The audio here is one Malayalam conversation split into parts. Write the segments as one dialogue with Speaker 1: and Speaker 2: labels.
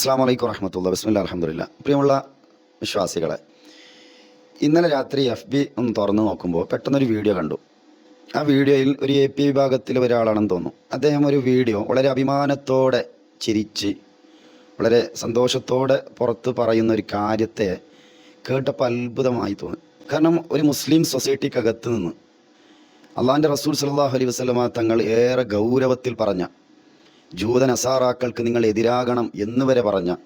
Speaker 1: അസ്സാം വലൈക്കും വറഹമത്തുള്ള ബസ്മില്ല അലഹമുല്ല പ്രിയമുള്ള വിശ്വാസികളെ ഇന്നലെ രാത്രി എഫ് ബി ഒന്ന് തുറന്ന് നോക്കുമ്പോൾ പെട്ടെന്നൊരു വീഡിയോ കണ്ടു. ആ വീഡിയോയിൽ ഒരു എ പി വിഭാഗത്തിലെ ഒരാളാണെന്ന് തോന്നുന്നു. അദ്ദേഹം ഒരു വീഡിയോ വളരെ അഭിമാനത്തോടെ ചിരിച്ച് വളരെ സന്തോഷത്തോടെ പുറത്ത് പറയുന്ന ഒരു കാര്യത്തെ കേട്ടപ്പോൾ അത്ഭുതമായി തോന്നി. കാരണം ഒരു മുസ്ലിം സൊസൈറ്റിക്കകത്ത് നിന്ന് അള്ളാഹിന്റെ റസൂൽ സല്ലാഹു അലൈഹി വസ്ലമ തങ്ങൾ ഏറെ ഗൗരവത്തിൽ പറഞ്ഞ ജൂത നസാറാക്കൾക്ക് നിങ്ങൾ എതിരാകണം എന്ന് വരെ പറഞ്ഞ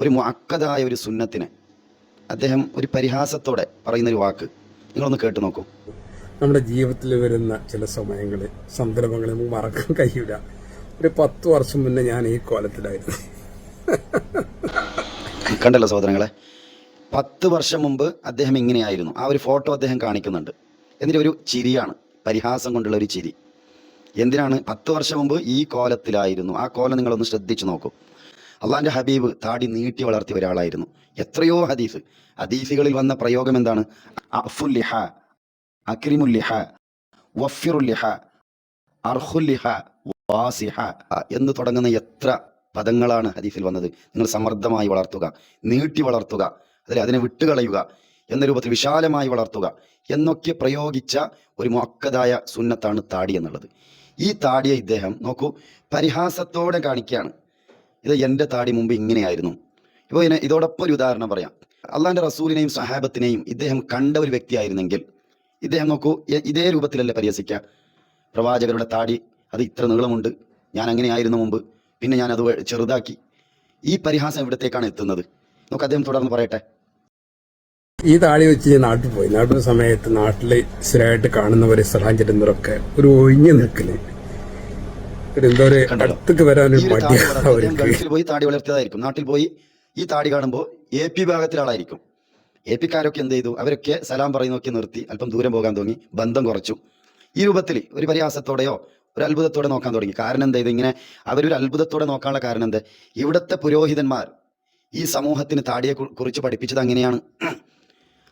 Speaker 1: ഒരു മുഅക്കദായ ഒരു സുന്നത്തിനെ അദ്ദേഹം ഒരു പരിഹാസത്തോടെ പറയുന്നൊരു വാക്ക്. നിങ്ങളൊന്ന് കേട്ടു നോക്കൂ.
Speaker 2: നമ്മുടെ ജീവിതത്തിൽ വരുന്ന ചില സമയങ്ങളിൽ സന്ദർഭങ്ങളിൽ നമുക്ക് മറക്കാൻ കഴിയില്ല ഒരു പത്ത് വർഷം മുന്നേ ഞാൻ ഈ കോലത്തിലായിരുന്നു.
Speaker 1: കണ്ടല്ലോ സഹോദരങ്ങളെ പത്ത് വർഷം മുമ്പ് അദ്ദേഹം ഇങ്ങനെയായിരുന്നു. ആ ഒരു ഫോട്ടോ അദ്ദേഹം കാണിക്കുന്നുണ്ട്. എന്നിട്ട് ഒരു ചിരിയാണ് പരിഹാസം കൊണ്ടുള്ള ഒരു ചിരി. എന്തിനാണ് പത്ത് വർഷം മുമ്പ് ഈ കോലത്തിലായിരുന്നു? ആ കോലം നിങ്ങളൊന്ന് ശ്രദ്ധിച്ചു നോക്കൂ. അള്ളാഹിന്റെ ഹബീബ് താടി നീട്ടി വളർത്തിയ ഒരാളായിരുന്നു. എത്രയോ ഹദീസ്. ഹദീസുകളിൽ വന്ന പ്രയോഗം എന്താണ്? അഫുല്ലിഹ അക്രിമുല്ലിഹ വഫിറുല്ലിഹ അർഹുല്ലിഹ വാസിഹ എന്ന് തുടങ്ങുന്ന എത്ര പദങ്ങളാണ് ഹദീസിൽ വന്നത്. നിങ്ങൾ സമർദ്ദമായി വളർത്തുക നീട്ടി വളർത്തുക അതിൽ അതിനെ വിട്ടുകളയുക എന്ന രൂപത്തിൽ വിശാലമായി വളർത്തുക എന്നൊക്കെ പ്രയോഗിച്ച ഒരു മൊക്കതായ സുന്നത്താണ് താടി എന്നുള്ളത്. ഈ താടിയെ ഇദ്ദേഹം നോക്കൂ പരിഹാസത്തോടെ കാണിക്കുകയാണ്. ഇത് എന്റെ താടി മുമ്പ് ഇങ്ങനെയായിരുന്നു. ഇപ്പോൾ ഇതിനെ ഇതോടൊപ്പം ഒരു ഉദാഹരണം പറയാം. അള്ളാഹിന്റെ റസൂലിനെയും സഹാബത്തിനെയും ഇദ്ദേഹം കണ്ട ഒരു വ്യക്തിയായിരുന്നെങ്കിൽ ഇദ്ദേഹം നോക്കൂ ഇതേ രൂപത്തിലല്ലേ പരിഹസിക്കുക? പ്രവാചകരുടെ താടി അത് ഇത്ര നീളമുണ്ട് ഞാൻ അങ്ങനെയായിരുന്നു മുമ്പ് പിന്നെ ഞാൻ അത് ചെറുതാക്കി. ഈ പരിഹാസം എവിടത്തേക്കാണ് എത്തുന്നത്? നമുക്ക് അദ്ദേഹം തുടർന്ന് പറയട്ടെ.
Speaker 2: ഈ താടി വെച്ച് ഞാൻ നാട്ടിൽ പോയി. നാട്ടിൽ സമയത്ത് നാട്ടിൽ സ്ഥിരമായിട്ട് കാണുന്നവര് സഹാഞ്ചിരുന്നവരൊക്കെ ഒരു ഒഴിഞ്ഞു നിൽക്കൽ. എന്തോ ഒരു. അടുത്തേക്ക്
Speaker 1: വരാനൊരു
Speaker 2: മടിയാണ്
Speaker 1: പോയി താടി വളർത്തിയതായിരിക്കും. നാട്ടിൽ പോയി ഈ താടി കാണുമ്പോൾ എ പി ഭാഗത്തിലെ ആളായിരിക്കും. എ പിക്കാരൊക്കെ എന്ത് ചെയ്തു? അവരൊക്കെ സലാം പറയുന്നൊക്കെ നിർത്തി അല്പം ദൂരം പോകാൻ തുടങ്ങി. ബന്ധം കുറച്ചു. ഈ രൂപത്തിൽ ഒരു പരിഹാസത്തോടെയോ ഒരു അത്ഭുതത്തോടെ നോക്കാൻ തുടങ്ങി. കാരണം എന്താ ഇത് ഇങ്ങനെ? അവരൊരു അത്ഭുതത്തോടെ നോക്കാനുള്ള കാരണം എന്താ? ഇവിടുത്തെ പുരോഹിതന്മാർ ഈ സമൂഹത്തിന് താടിയെ കുറിച്ച് പഠിപ്പിച്ചത് അങ്ങനെയാണ്.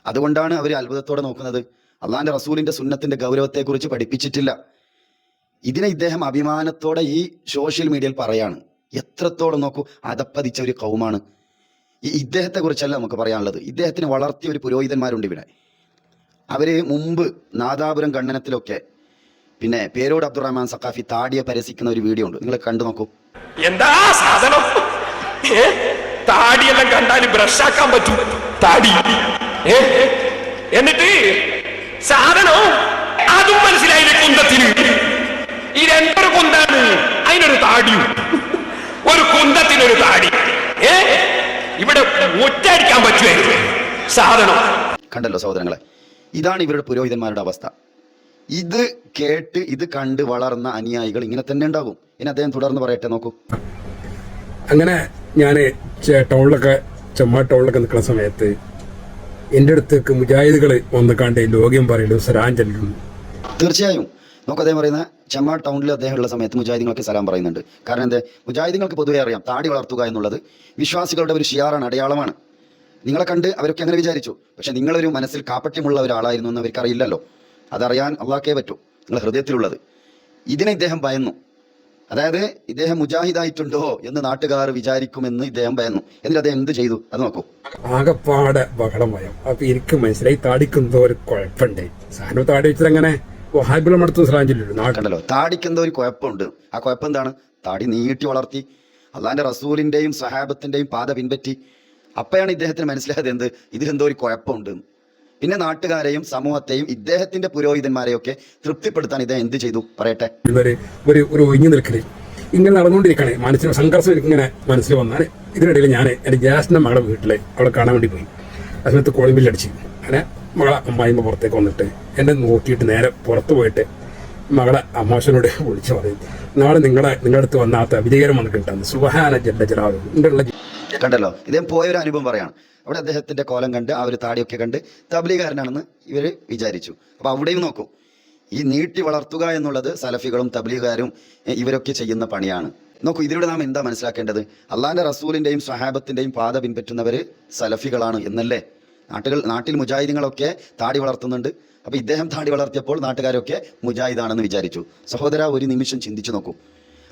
Speaker 1: അതുകൊണ്ടാണ് അവർ അത്ഭുതത്തോടെ നോക്കുന്നത്. അള്ളാഹിന്റെ റസൂലിന്റെ സുന്നത്തിന്റെ ഗൗരവത്തെക്കുറിച്ച് പഠിപ്പിച്ചിട്ടില്ല. ഇതിനെ ഇദ്ദേഹം അഭിമാനത്തോടെ ഈ സോഷ്യൽ മീഡിയയിൽ പറയാണ്. എത്രത്തോളം നോക്കൂ അതപ്പതിച്ച ഒരു കൗമാണ്. ഈ ഇദ്ദേഹത്തെ കുറിച്ചല്ല നമുക്ക് പറയാനുള്ളത്. ഇദ്ദേഹത്തിന് വളർത്തിയ ഒരു പുരോഹിതന്മാരുണ്ട് ഇവിടെ. അവർ മുമ്പ് നാദാപുരം ഖണ്ഡനത്തിലൊക്കെ പിന്നെ പേരോട് അബ്ദുറഹ്മാൻ സഖാഫി താടിയെ പരസിക്കുന്ന ഒരു വീഡിയോ ഉണ്ട്. നിങ്ങൾ കണ്ടു നോക്കൂ.
Speaker 3: എന്താ സാധനം? താടിയെല്ലാം കണ്ടാൽ ബ്രഷാക്കാൻ പറ്റും. താടി. എന്നിട്ട് സാധനം അതും മനസ്സിലായില്ല കുന്തത്തിന്? ഈ രണ്ടൊരു കുന്താണ് അതിനൊരു താടിയും. ഒരു കുന്തത്തിനൊരു താടി. ഏ? ഇവിടെ ഒറ്റയടിക്കാൻ പറ്റുമായിരുന്നു. സാധനം.
Speaker 1: കണ്ടല്ലോ സഹോദരങ്ങളെ ഇതാണ് ഇവരുടെ പുരോഹിതന്മാരുടെ അവസ്ഥ. ഇത് കേട്ട് ഇത് കണ്ട് വളർന്ന അനുയായികൾ ഇങ്ങനെ തന്നെ ഉണ്ടാകും. ഇനി അദ്ദേഹം തുടർന്ന് പറയട്ടെ നോക്കൂ.
Speaker 2: അങ്ങനെ ഞാൻ ടൗണിലൊക്കെ ചെമ്മ ടൗണിലൊക്കെ നിൽക്കുന്ന സമയത്ത് എന്റെ അടുത്തേക്ക് മുജാഹിദുകൾ വന്ന് കണ്ട് ലോകം പറയുന്നു സരാഞ്ചലും
Speaker 1: തീർച്ചയായും. നമുക്ക് അദ്ദേഹം പറയുന്ന ചെമ്മ ടൗണിൽ അദ്ദേഹമുള്ള സമയത്ത് മുജാഹിദുകൾക്ക് സലാം പറയുന്നുണ്ട്. കാരണം എന്താ? മുജാഹിദുകൾക്ക് പൊതുവെ അറിയാം താടി വളർത്തുക എന്നുള്ളത് വിശ്വാസികളുടെ ഒരു ഷിയാറാണ് അടയാളമാണ്. നിങ്ങളെ കണ്ട് അവരൊക്കെ അങ്ങനെ വിചാരിച്ചു. പക്ഷെ നിങ്ങളൊരു മനസ്സിൽ കാപ്പറ്റ്യമുള്ള ഒരാളായിരുന്നു എന്ന് അവർക്ക് അറിയില്ലല്ലോ അതറിയാൻ അള്ളാഹ്ക്കേ പറ്റൂ. നിങ്ങളുടെ ഹൃദയത്തിലുള്ളത്. ഇതിനെ ഇദ്ദേഹം ഭയന്നു. അതായത് ഇദ്ദേഹം മുജാഹിദായിട്ടുണ്ടോ എന്ന് നാട്ടുകാർ വിചാരിക്കുമെന്ന് ഇദ്ദേഹം പറയുന്നു. എന്നിട്ട് അദ്ദേഹം എന്ത് ചെയ്തു? അത് നോക്കൂ.
Speaker 2: ആകപ്പാടെ ബഹളം ഭയം അപ്പൊ എനിക്ക് മനസ്സിലായി താടിക്കുന്നതോ ഒരു കുഴപ്പമുണ്ട്. സാധനം താടി വെച്ചത് അങ്ങനെ
Speaker 1: കണ്ടല്ലോ. താടിക്ക് ഒരു കുഴപ്പമുണ്ട്. ആ കുഴപ്പം എന്താണ്? താടി നീട്ടി വളർത്തി അള്ളാന്റെ റസൂലിന്റെയും സഹാബത്തിന്റെയും പാത പിൻപറ്റി. അപ്പോഴാണ് ഇദ്ദേഹത്തിന് മനസ്സിലായത് എന്ത്? ഇതിലെന്തോ ഒരു കുഴപ്പമുണ്ട്. പിന്നെ നാട്ടുകാരെയും സമൂഹത്തെയും ഇദ്ദേഹത്തിന്റെ പുരോഹിതന്മാരെയൊക്കെ തൃപ്തിപ്പെടുത്താൻ ഇദ്ദേഹം എന്ത് ചെയ്തു? പറയട്ടെ.
Speaker 2: ഒരു ഒരു ഒരു ഒഴിഞ്ഞു നിൽക്കൽ. ഇങ്ങനെ നടന്നുകൊണ്ടിരിക്കണേ. മനസ്സിന് സംഘർഷം ഇങ്ങനെ മനസ്സിൽ വന്നാൽ ഇതിനിടയിൽ ഞാൻ എന്റെ ജ്യേഷ്ഠന്റെ മകളെ വീട്ടിലെ അവളെ കാണാൻ വേണ്ടി പോയി. ആ സമയത്ത് കോളിംഗ് ബില്ലടിച്ച് അങ്ങനെ മകളെ അമ്മായിമ്മ പുറത്തേക്ക് വന്നിട്ട് എന്നെ നോക്കിയിട്ട് നേരെ പുറത്ത് പോയിട്ട് മകളെ അമ്മാശനോട് വിളിച്ചു പറയും. നാളെ നിങ്ങളെ നിങ്ങളുടെ അടുത്ത് വന്നാത്ത വിജയകരം വന്നിട്ടുണ്ടെന്ന് സുഹാന ഉള്ള
Speaker 1: കണ്ടല്ലോ? ഇദ്ദേഹം പോയ ഒരു അനുഭവം പറയാണ്. അവിടെ അദ്ദേഹത്തിന്റെ കോലം കണ്ട് ആ ഒരു താടിയൊക്കെ കണ്ട് തബ്ലീഗാരനാണെന്ന് ഇവർ വിചാരിച്ചു. അപ്പോൾ അവിടെയും നോക്കൂ. ഈ നീട്ടി വളർത്തുക എന്നുള്ളത് സലഫികളും തബ്ലീഗുകാരും ഇവരൊക്കെ ചെയ്യുന്ന പണിയാണ്. നോക്കൂ ഇതിലൂടെ നാം എന്താ മനസ്സിലാക്കേണ്ടത്? അള്ളാന്റെ റസൂലിന്റെയും സഹാബത്തിന്റെയും പാത പിൻപറ്റുന്നവര് സലഫികളാണ് എന്നല്ലേ? നാട്ടുകൾ നാട്ടിൽ മുജാഹിദീങ്ങളൊക്കെ താടി വളർത്തുന്നുണ്ട്. അപ്പോൾ ഇദ്ദേഹം താടി വളർത്തിയപ്പോൾ നാട്ടുകാരൊക്കെ മുജാഹിദാണെന്ന് വിചാരിച്ചു. സഹോദര ഒരു നിമിഷം ചിന്തിച്ചു നോക്കൂ.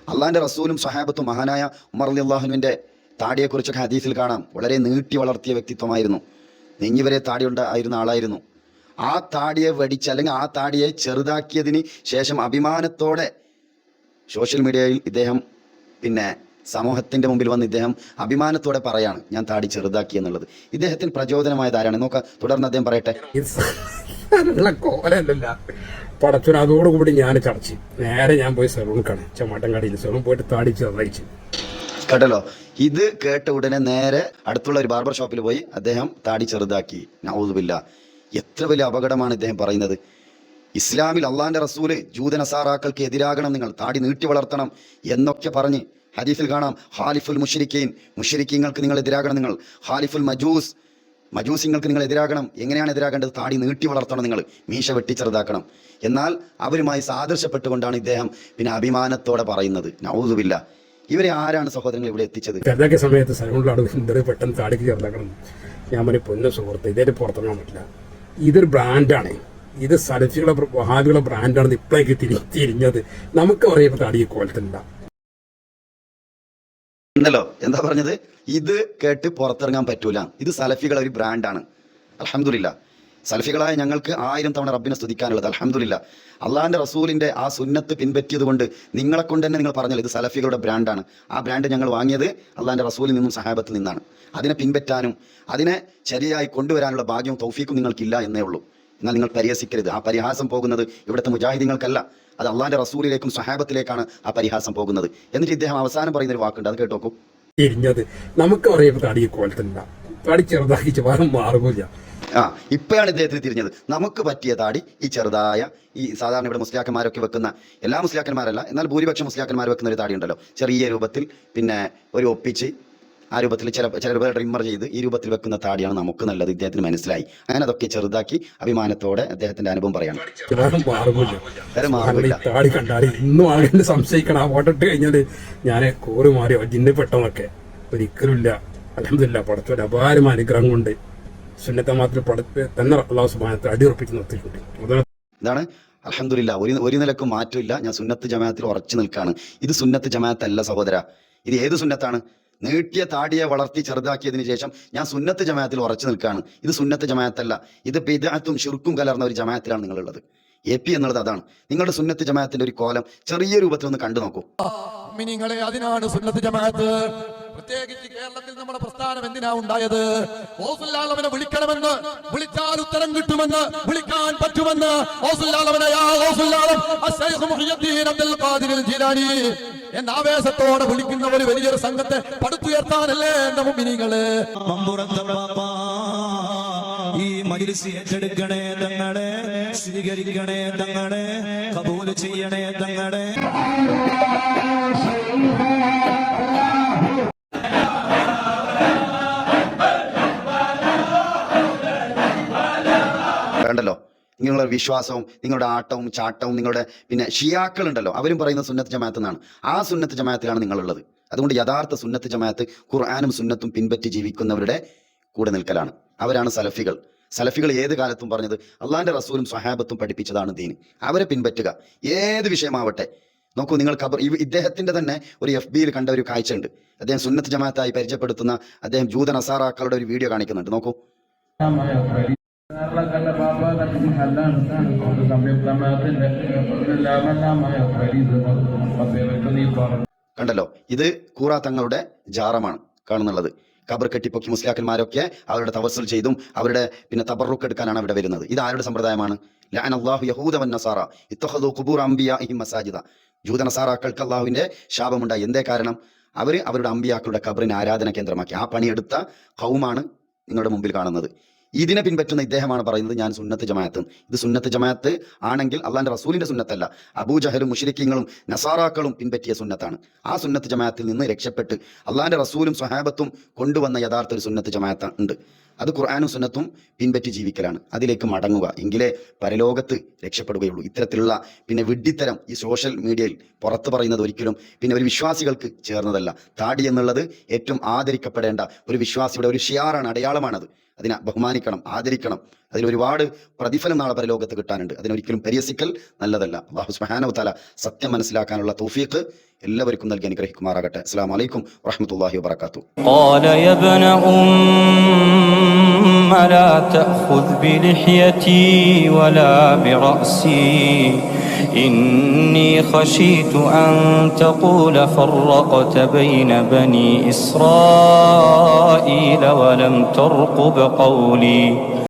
Speaker 1: അള്ളാന്റെ റസൂലും സഹാബത്തും മഹാനായ ഉമർ അലി അള്ളാഹുവിന്റെ താടിയെക്കുറിച്ചൊക്കെ ഹദീസിൽ കാണാം. വളരെ നീട്ടി വളർത്തിയ വ്യക്തിത്വമായിരുന്നു. നെഞ്ഞിവരെ താടി ഉണ്ടായിരുന്ന ആളായിരുന്നു. ആ താടിയെ വടിച്ച് അല്ലെങ്കിൽ ആ താടിയെ ചെറുതാക്കിയതിന് ശേഷം അഭിമാനത്തോടെ സോഷ്യൽ മീഡിയയിൽ ഇദ്ദേഹം പിന്നെ സമൂഹത്തിന്റെ മുമ്പിൽ വന്ന് ഇദ്ദേഹം അഭിമാനത്തോടെ പറയാണ് ഞാൻ താടി ചെറുതാക്കി എന്നുള്ളത്. ഇദ്ദേഹത്തിന് പ്രചോദനമായത് ആരാണ് നോക്ക തുടർന്ന് അദ്ദേഹം പറയട്ടെ.
Speaker 2: പടച്ചോൻ അതോടുകൂടി ഞാൻ ചടച്ച്. നേരെ ഞാൻ പോയി സെലൂൺ കാണി കടയിൽ സെലൂൺ പോയിട്ട് താടി ചെറുതായിച്ച്
Speaker 1: കേട്ടല്ലോ? ഇത് കേട്ട ഉടനെ നേരെ അടുത്തുള്ള ഒരു ബാർബർ ഷോപ്പിൽ പോയി അദ്ദേഹം താടി ചെറുതാക്കി. നൗദുബില്ല എത്ര വലിയ അപകടമാണ് ഇദ്ദേഹം പറയുന്നത്? ഇസ്ലാമിൽ അള്ളാന്റെ റസൂൽ ജൂതനസാറാക്കൾക്ക് എതിരാകണം നിങ്ങൾ താടി നീട്ടി വളർത്തണം എന്നൊക്കെ പറഞ്ഞ് ഹദീസിൽ കാണാം ഹാലിഫുൽ മുഷരിക്കീൻ മുഷരിക്കീങ്ങൾക്ക് നിങ്ങൾ എതിരാകണം നിങ്ങൾ ഹാലിഫുൽ മജൂസ് മജൂസിങ്ങൾക്ക് നിങ്ങൾ എതിരാകണം എങ്ങനെയാണ് എതിരാകേണ്ടത്? താടി നീട്ടി വളർത്തണം നിങ്ങൾ മീശ വെട്ടി ചെറുതാക്കണം. എന്നാൽ അവരുമായി സാദൃശ്യപ്പെട്ടുകൊണ്ടാണ് ഇദ്ദേഹം പിന്നെ അഭിമാനത്തോടെ പറയുന്നത്. നൗദുബില്ല ഇവരെ ആരാണ് സഹോദരങ്ങൾ ഇവിടെ എത്തിച്ചത്?
Speaker 2: ഏതൊക്കെ സമയത്ത് സലൂണിലാണ് ഇന്റർ പെട്ടെന്ന് താടിക്ക് ചെറുതാക്കണം ഞാൻ പറഞ്ഞു പൊന്ന സുഹൃത്ത് ഇതേ പുറത്തിറങ്ങാൻ പറ്റില്ല. ഇതൊരു ബ്രാൻഡാണ് ഇത് സലഫികളെ വഹാബികളെ ബ്രാൻഡാണെന്ന് ഇപ്പോഴേക്ക് തിരി തിരിഞ്ഞത്. നമുക്ക് പറയുമ്പോൾ കാടിക്ക് ഈ കോലത്തില്ല
Speaker 1: ഉണ്ടല്ലോ. എന്താ പറഞ്ഞത്? ഇത് കേട്ട് പുറത്തിറങ്ങാൻ പറ്റൂല. ഇത് സലഫികളെ ഒരു ബ്രാൻഡാണ് അലഹമില്ല സലഫികളായ ഞങ്ങൾക്ക് ആയിരം തവണ റബ്ബിനെ സ്തുതിക്കാനുള്ളത്. അലഹമില്ല അള്ളാഹിന്റെ റസൂലിന്റെ ആ സുന്നത്ത് പിൻപറ്റിയത് കൊണ്ട് നിങ്ങളെ കൊണ്ട് തന്നെ നിങ്ങൾ പറഞ്ഞത് ഇത് സലഫികളുടെ ബ്രാൻഡാണ്. ആ ബ്രാൻഡ് ഞങ്ങൾ വാങ്ങിയത് അള്ളാഹിന്റെ റസൂലിൽ നിന്നും സഹാബത്തിൽ നിന്നാണ്. അതിനെ പിൻപറ്റാനും അതിനെ ശരിയായി കൊണ്ടുവരാനുള്ള ഭാഗ്യവും തൗഫീക്കും നിങ്ങൾക്കില്ല എന്നേ ഉള്ളൂ. എന്നാൽ നിങ്ങൾ പരിഹസിക്കരുത്. ആ പരിഹാസം പോകുന്നത് ഇവിടുത്തെ മുജാഹിദീങ്ങൾക്കല്ല. അത് അള്ളാഹിന്റെ റസൂലിലേക്കും സഹാബത്തിലേക്കാണ് ആ പരിഹാസം പോകുന്നത്. എന്നിട്ട് ഇദ്ദേഹം അവസാനം പറയുന്ന ഒരു വാക്കുണ്ട്. അത് കേട്ടോക്കൂ.
Speaker 2: നമുക്ക് പറയുമ്പോൾ താടി കോലത്തില്ല താടി ചെറുതാക്കി
Speaker 1: ആ ഇപ്പോഴാണ് ഇദ്ദേഹത്തിന് തിരിഞ്ഞത്. നമുക്ക് പറ്റിയ താടി ഈ ചെറുതായ ഈ സാധാരണ ഇവിടെ മുസ്ലിയാക്കന്മാരൊക്കെ വെക്കുന്ന എല്ലാ മുസ്ലിയാക്കന്മാരല്ല എന്നാൽ ഭൂരിപക്ഷം മുസ്ലിയാക്കന്മാർ വെക്കുന്ന ഒരു താടി ഉണ്ടല്ലോ ചെറിയ രൂപത്തിൽ പിന്നെ ഒരു ഒപ്പിച്ച് ആ രൂപത്തിൽ ചില ചില ട്രിമ്മർ ചെയ്ത് ഈ രൂപത്തിൽ വെക്കുന്ന താടിയാണ് നമുക്ക് നല്ലത്. ഇദ്ദേഹത്തിന് മനസ്സിലായി. അങ്ങനെ അതൊക്കെ ചെറുതാക്കി അഭിമാനത്തോടെ അദ്ദേഹത്തിന്റെ അനുഭവം പറയാണ്.
Speaker 2: താടി കണ്ടാൽ ഇന്നും ആളുകൾ സംശയിക്കണം. ആ ഫോട്ടോ കഴിഞ്ഞാൽ ഞാൻ കോറി മാറി. ജിന്നെ പെട്ടെന്നൊക്കെ ഒരിക്കലുമില്ല. അലഹമില്ല പടത്തൊരു അപാരം അനുഗ്രഹം കൊണ്ട് സുന്നത്തെ മാത്രം പടത്ത് തന്നെ അള്ളാഹു സുബാനത്തെ അടിയുറപ്പിച്ച് നിർത്തിയിട്ടുണ്ട്
Speaker 1: ഇതാണ്. അലഹമില്ല ഒരു ഒരു നിലക്കും മാറ്റമില്ല. ഞാൻ സുന്നത്ത് ജമാഅത്തിൽ ഉറച്ചു നിൽക്കാണ്. ഇത് സുന്നത്ത് ജമാഅത്തല്ല സഹോദര. ഇത് ഏത് സുന്നത്താണ്? നീട്ടിയ താടിയെ വളർത്തി ചെറുതാക്കിയതിന് ശേഷം ഞാൻ സുന്നത്ത് ജമാഅത്തിൽ ഉറച്ചു നിൽക്കാണ്. ഇത് സുന്നത്ത് ജമാഅത്തല്ല. ഇത് പിതാത്തും ശുർക്കും കലർന്ന ഒരു ജമാഅത്തിലാണ് നിങ്ങളുള്ളത്. എ പി എന്നുള്ളത് അതാണ്. നിങ്ങളുടെ സുന്നത്ത് ജമാഅത്തിന്റെ ഒരു കോലം ചെറിയ രൂപത്തിൽ ഒന്ന് കണ്ടു നോക്കൂ.
Speaker 4: അതിനാണ് സുന്നത്ത് ജമാഅത്ത്. പ്രത്യേകിച്ച് കേരളത്തിൽ നമ്മുടെ പ്രസ്ഥാനം എന്തിനാ ഉണ്ടായത്? ഓസുല്ലാലവനെ വിളിക്കണമെന്ന് വിളിച്ചാൽ ഉത്തരം കിട്ടുമെന്ന് വിളിക്കാൻ പറ്റുമെന്ന് ഓസുല്ലാളവനെ യാ ഓസുല്ലാളം അശ്ശൈഖ് മുഹിയുദ്ദീൻ അബ്ദുൽ ഖാദിർ ജീലാനി. എന്ന ആവേശത്തോടെ വിളിക്കുന്ന ഒരു വലിയൊരു സംഘത്തെ പടുത്തുയർത്താനല്ലേ എന്റെ
Speaker 5: മുമ്പിനികൾ ഈ മജിലിസ് ഏറ്റെടുക്കണേ തങ്ങളെ സ്വീകരിക്കണേ തങ്ങളെ കബൂൽ ചെയ്യണേ തങ്ങളെ.
Speaker 1: നിങ്ങളുടെ വിശ്വാസവും നിങ്ങളുടെ ആട്ടവും ചാട്ടവും നിങ്ങളുടെ പിന്നെ ഷിയാക്കൾ ഉണ്ടല്ലോ അവരും പറയുന്ന സുന്നത്ത് ജമാഅത്ത് എന്നാണ്. ആ സുന്നത്ത് ജമാഅത്തിലാണ് നിങ്ങളുള്ളത്. അതുകൊണ്ട് യഥാർത്ഥ സുന്നത്ത് ജമാഅത്ത് ഖുർആാനും സുന്നത്തും പിൻപറ്റി ജീവിക്കുന്നവരുടെ കൂടെ നിൽക്കലാണ്. അവരാണ് സലഫികൾ. സലഫികൾ ഏത് കാലത്തും പറഞ്ഞത് അള്ളാന്റെ റസൂലും സ്വഹാബത്തും പഠിപ്പിച്ചതാണ് ദീൻ. അവരെ പിൻപറ്റുക. ഏത് വിഷയമാവട്ടെ. നോക്കൂ നിങ്ങൾ ഖബർ ഇദ്ദേഹത്തിന്റെ തന്നെ ഒരു എഫ് ബിയിൽ കണ്ട ഒരു കാഴ്ചയുണ്ട്. അദ്ദേഹം സുന്നത്ത് ജമാഅത്തായി പരിചയപ്പെടുത്തുന്ന അദ്ദേഹം ജൂത നസാറാക്കളുടെ ഒരു വീഡിയോ കാണിക്കുന്നുണ്ട്. നോക്കൂ.
Speaker 6: പറഞ്ഞു
Speaker 1: കണ്ടല്ലോ ഇത് കൂറാ തങ്ങളുടെ ജാറമാണ് കാണുന്നുള്ളത്. കബർ കെട്ടിപ്പൊക്കി മുസ്ലിയാക്കന്മാരൊക്കെ അവരുടെ തവസ്സുൽ ചെയ്തും അവരുടെ പിന്നെ തബറുക്ക് എടുക്കാനാണ് അവിടെ വരുന്നത്. ഇത് ആരുടെ സമ്പ്രദായമാണ്? മസാജിദ. ജൂത അള്ളാഹുവിന്റെ ശാപമുണ്ടായി. എന്തേ കാരണം? അവർ അവരുടെ അമ്പിയാക്കളുടെ കബറിനെ ആരാധന കേന്ദ്രമാക്കി. ആ പണിയെടുത്ത ഖൗമാണ് നിങ്ങളുടെ മുമ്പിൽ കാണുന്നത്. ഇതിനെ പിൻപറ്റുന്ന ഇദ്ദേഹമാണ് പറയുന്നത് ഞാൻ സുന്നത്ത് ജമാഅത്ത്. ഇത് സുന്നത്ത് ജമാഅത്ത് ആണെങ്കിൽ അള്ളാന്റെ റസൂലിന്റെ സുന്നത്തല്ല. അബൂജഹലും മുഷിരിക്കങ്ങളും നസാറാക്കളും പിൻപറ്റിയ സുന്നത്താണ്. ആ സുന്നത്ത് ജമാഅത്തിൽ നിന്ന് രക്ഷപ്പെട്ട് അള്ളാന്റെ റസൂലും സ്വഹാബത്തും കൊണ്ടുവന്ന യഥാർത്ഥ ഒരു സുന്നത്ത് ജമാഅത്ത് ഉണ്ട്. അത് ഖുർആാനും സുന്നത്തും പിൻപറ്റി ജീവിക്കലാണ്. അതിലേക്ക് മടങ്ങുക. എങ്കിലേ പരലോകത്ത് രക്ഷപ്പെടുകയുള്ളൂ. ഇത്തരത്തിലുള്ള പിന്നെ വിഡ്ഢിത്തരം ഈ സോഷ്യൽ മീഡിയയിൽ പുറത്തു പറയുന്നത് ഒരിക്കലും പിന്നെ ഒരു വിശ്വാസികൾക്ക് ചേർന്നതല്ല. താടി എന്നുള്ളത് ഏറ്റവും ആദരിക്കപ്പെടേണ്ട ഒരു വിശ്വാസിയുടെ ഒരു ഷിയാറാണ് അടയാളമാണത്. അതിനെ ബഹുമാനിക്കണം ആദരിക്കണം. അതിൽ ഒരുപാട് പ്രതിഫലം നാളെ പരലോകത്ത് കിട്ടാനുണ്ട് അതിനൊരിക്കലും പരിഹസിക്കൽ നല്ലതല്ല അള്ളാഹു സുബ്ഹാനഹു വതആല സത്യം മനസ്സിലാക്കാനുള്ള തൗഫീഖ് എല്ലാവർക്കും നൽകി അനുഗ്രഹിക്കുമാറാകട്ടെ അസ്സലാമു അലൈക്കും വറഹ്മത്തുള്ളാഹി വബറകാതുഹു
Speaker 7: قال يا ابن أم لا تأخذ بلحيتي ولا برأسي إني خشيت أن تقول فرقت بين بني إسرائيل ولم ترقب قولي